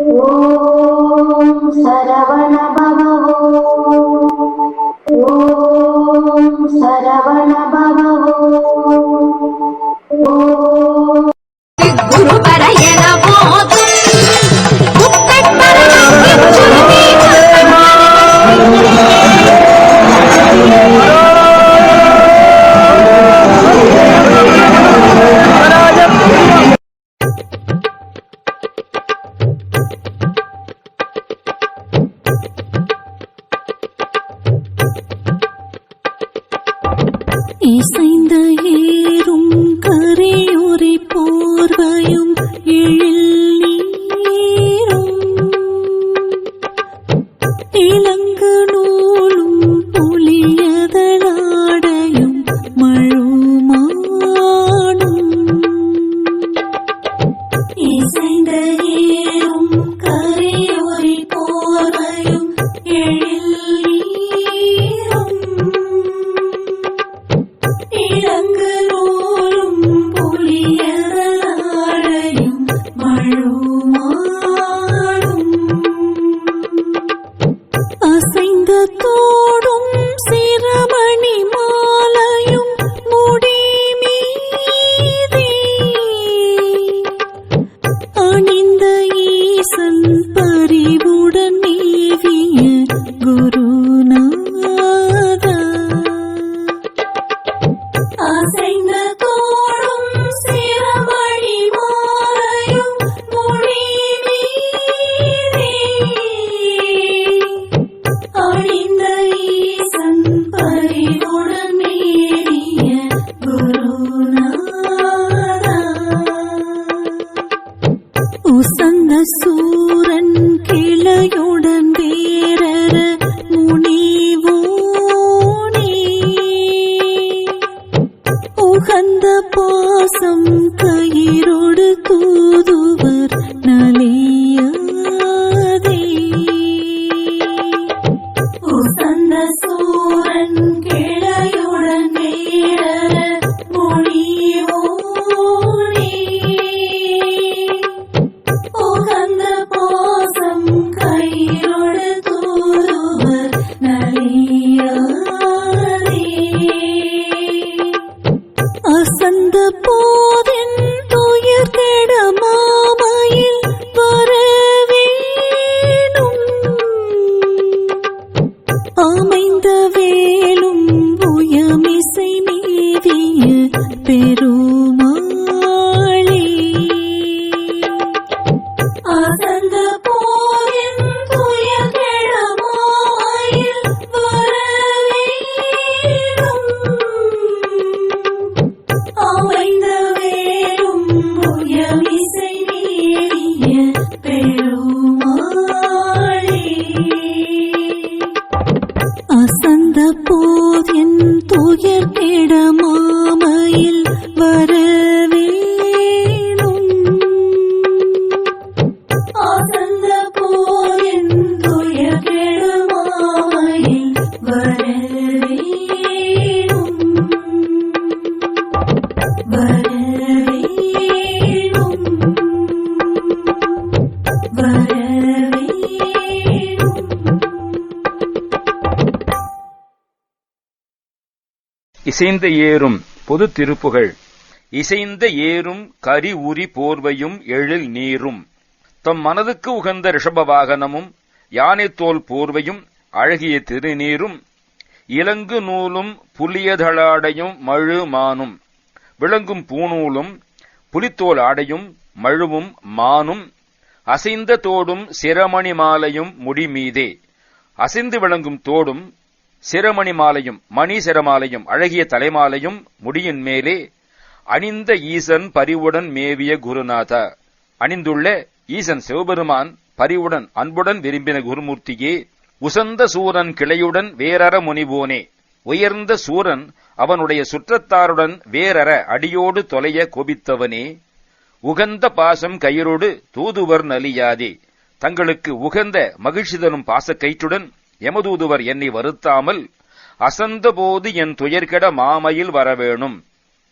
ॐ सरवण இசைந்த ஏறும் தோடும் பெருமாளே இசைந்த ஏறும் பொது திருப்புகள். இசைந்த ஏறும் கரி உரி போர்வையும் எழில் நீரும். தம் மனதுக்கு உகந்த ரிஷப வாகனமும் யானைத்தோல் போர்வையும் அழகிய திருநீரும். இலங்கு நூலும் புலியதளாடையும் மழு மானும். விளங்கும் பூநூலும் புலித்தோல் ஆடையும் மழுவும் மானும். அசைந்த தோடும் சிரமணி மாலையும் முடிமீதே அசைந்து விளங்கும் தோடும் சிரமணி மாலையும் மணி சிரமாலையும் அழகிய தலைமாலையும் முடியின் மேலே அணிந்த ஈசன் பரிவுடன் மேவிய குருநாதா. அணிந்துள்ள ஈசன் சிவபெருமான் பரிவுடன் அன்புடன் விரும்பின குருமூர்த்தியே உசந்த சூரன் கிளையுடன் வேறற முனிவோனே உயர்ந்த சூரன் அவனுடைய சுற்றத்தாருடன் வேறற அடியோடு தொலைய கோபித்தவனே. உகந்த பாசம் கயிறோடு தூதுவர் நலியாதே. தங்களுக்கு உகந்த மகிழ்ச்சி தரும் பாசக்கயிற்றுடன் எமதூதுவர் என்னை வருத்தாமல் அசந்தபோது என் துயர்கெட மாமையில் வரவேணும்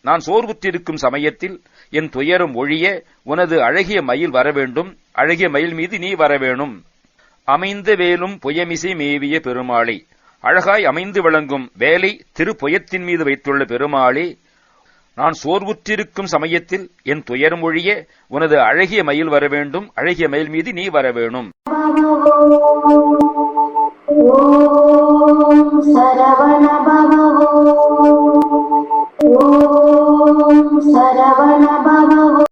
நான் சோர்வுற்றிருக்கும் சமயத்தில் என் துயரம் ஒழிய உனது அழகிய மயில் வரவேண்டும் அழகிய மயில் மீது நீ வரவேணும் அமைந்த வேலும் புயமிசை மேவிய பெருமாளே. அழகாய் அமைந்து விளங்கும் வேலை திருப்புயத்தின் மீது வைத்துள்ள பெருமாளே. நான் சோர்வுற்றிருக்கும் சமயத்தில் என் துயரம் ஒழிய உனது அழகிய மயில் வர வேண்டும். அழகிய மயில் மீது நீ வர வேணும்.